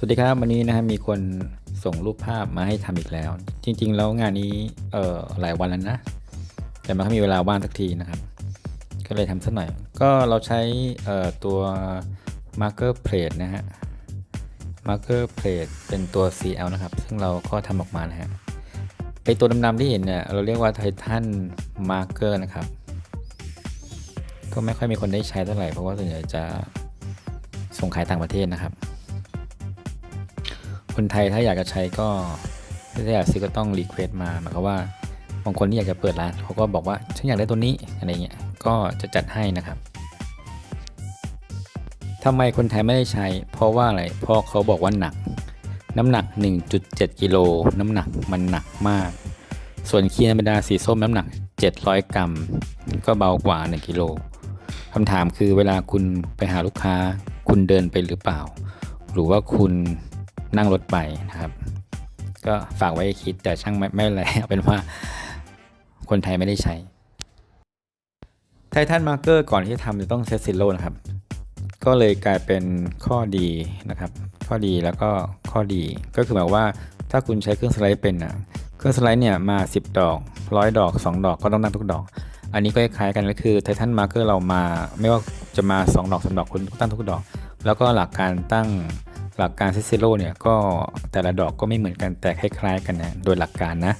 สวัสดีครับวันนี้นะครับมีคนส่งรูปภาพมาให้ทำอีกแล้ว จริง ๆ แล้วงานนี้เอ่อหลายวันแล้วนะ แต่มันมีเวลาว่างสักทีนะครับ ก็เลยทำสักหน่อย ก็เราใช้เอ่อตัว marker plate นะฮะ marker plate เป็นตัว CL นะครับ ซึ่งเราก็ทำออกมานะฮะไอตัวดำๆที่เห็นเนี่ยเราเรียกว่า Titan marker นะครับ ก็ไม่ค่อยมีคนได้ใช้เท่าไหร่เพราะว่าส่วนใหญ่จะส่งขายต่างประเทศนะครับ คนไทยถ้าอยากจะใช้ก็ถ้าอยากซื้อก็ต้องรีเควสมาหมายความว่าบางคนที่อยากจะเปิดร้านเขาก็บอกว่าฉันอยากได้ตัวนี้อะไรเงี้ยก็จะจัดให้นะครับทำไมคนไทยไม่ได้ใช้ เพราะว่าอะไรเพราะเขาบอกว่าหนัก น้ำหนัก 1.7 กิโลน้ำหนักมันหนักมาก ส่วนเคีย์ธรรมดาสีส้มน้ำหนัก 700 กรัม ก็เบากว่า 1 กิโลคำถามคือเวลาคุณไปหาลูกค้า คุณเดินไปหรือเปล่า หรือว่าคุณ นั่งรถไปนะครับ ก็ฝากไว้คิดแต่ช่างไม่ไม่ไรเป็นว่าคนไทยไม่ได้ใช้ไททันมาร์เกอร์ก่อนที่จะทำจะต้องเซตซิโลนะครับ ก็เลยกลายเป็นข้อดีนะครับ ข้อดีแล้วก็ข้อดีก็คือหมายว่าถ้าคุณใช้เครื่องสไลด์เป็นนะเครื่องสไลด์เนี่ยมา 10 ดอกร้อยดอก 2 ดอกก็ต้องตั้งทุกดอก อันนี้ก็คล้ายกันก็คือไททันมาร์เกอร์เรามาไม่ว่าจะมา 2 ดอก3ดอกคุณตั้งทุกดอก แล้วก็หลักการตั้ง หลักการเซซิโลเนี่ยก็แต่ละดอกก็ไม่เหมือนกันแต่คล้ายๆกันนะโดยหลักการนะ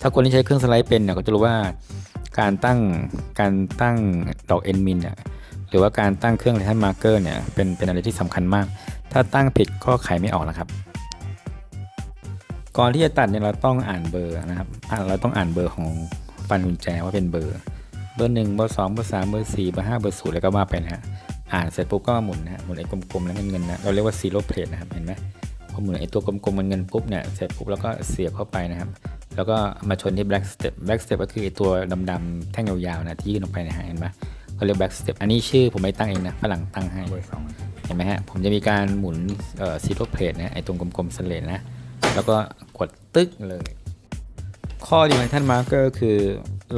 ถ้าคนที่ใช้เครื่องสไลด์เป็นเนี่ยก็จะรู้ว่าการตั้งการตั้งดอกเอ็นมินเนี่ยหรือว่าการตั้งเครื่องไททันมาร์เกอร์เนี่ยเป็นเป็นอะไรที่สำคัญมาก ถ้าตั้งผิดก็ไขไม่ออกนะครับ ก่อนที่จะตัดเนี่ยเราต้องอ่านเบอร์นะครับอ่าเราต้องอ่านเบอร์ของฟันกุญแจว่าเป็นเบอร์ เบอร์หนึ่งเบอร์สองเบอร์สามเบอร์สี่เบอร์ห้าเบอร์ศูนย์แล้วก็ว่าไปนะฮะ อ่าเสร็จปุ๊บก็หมุนนะฮะหมุนไอ้กลมๆแล้วเงินนะเราเรียกว่าซีโร่เพลทนะครับเห็นไหมพอหมุนไอ้ตัวกลมๆเงินปุ๊บเนี่ยเสร็จปุ๊บแล้วก็เสียบเข้าไปนะครับแล้วก็มาชนที่ black step black step ก็คือไอ้ตัวดำๆแท่งยาวๆนะที่ยื่นออกไปนะฮะเห็นไหมเขาเรียก black step อันนี้ชื่อผมไม่ตั้งเองนะฝรั่งตั้งให้เห็นไหมฮะผมจะมีการหมุนเอ่อซีโร่เพลทนะไอ้ตรงกลมๆสเลนนะแล้วก็กดตึ๊กเลย ข้อดีของท่านมาร์กเกอร์คือ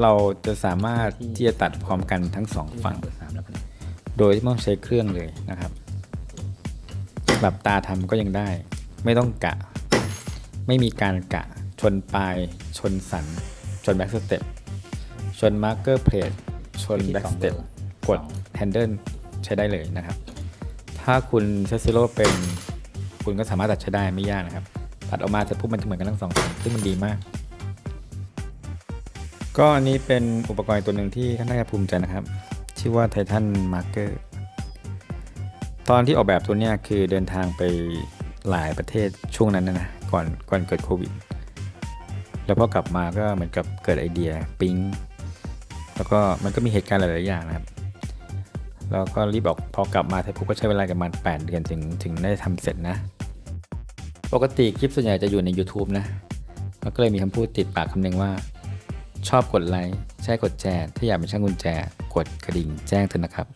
เราจะสามารถที่จะตัดพร้อมกันทั้งสองฝั่ง โดยที่ไม่ต้องใช้เครื่องเลยนะครับแบบตาทำก็ยังได้ ไม่ต้องกะ ไม่มีการกะ ชนปลาย ชนสัน ชนแบ็กสเต็ปชนมาร์กเกอร์เพลทชนแบ็กสเต็ปกดแฮนเดิลใช้ได้เลยนะครับ ถ้าคุณเซซิโลเป็นคุณก็สามารถตัดใช้ได้ไม่ยากนะครับ ตัดออกมาเสร็จปุ๊บมันจะเหมือนกันทั้งสองฝั่งซึ่งมันดีมาก ก็อันนี้เป็นอุปกรณ์ตัวหนึ่งที่ค่อนข้าจะภูมิใจนะครับ ชื่อว่า Titan Marker ตอนที่ออกแบบตัวเนี้ยคือเดินทางไปหลายประเทศช่วงนั้นนะนะก่อนก่อนเกิดโควิด แล้วพอกลับมาก็เหมือนกับเกิดไอเดียปิ๊งแล้วก็มันก็มีเหตุการณ์หลาย ๆ อย่างนะครับ แล้วก็รีบออกพอกลับมาไทยพุก็ใช้เวลาประมาณ8เดือนถึงถึงได้ทำเสร็จนะ ปกติคลิปส่วนใหญ่จะอยู่ใน YouTube นะก็เลยมีคำพูดติดปากคำหนึ่งว่า ชอบกดไลค์ใช่กดแชร์ถ้าอยากเป็นช่างกุญแจ กดกระดิ่งแจ้งเถอะนะครับ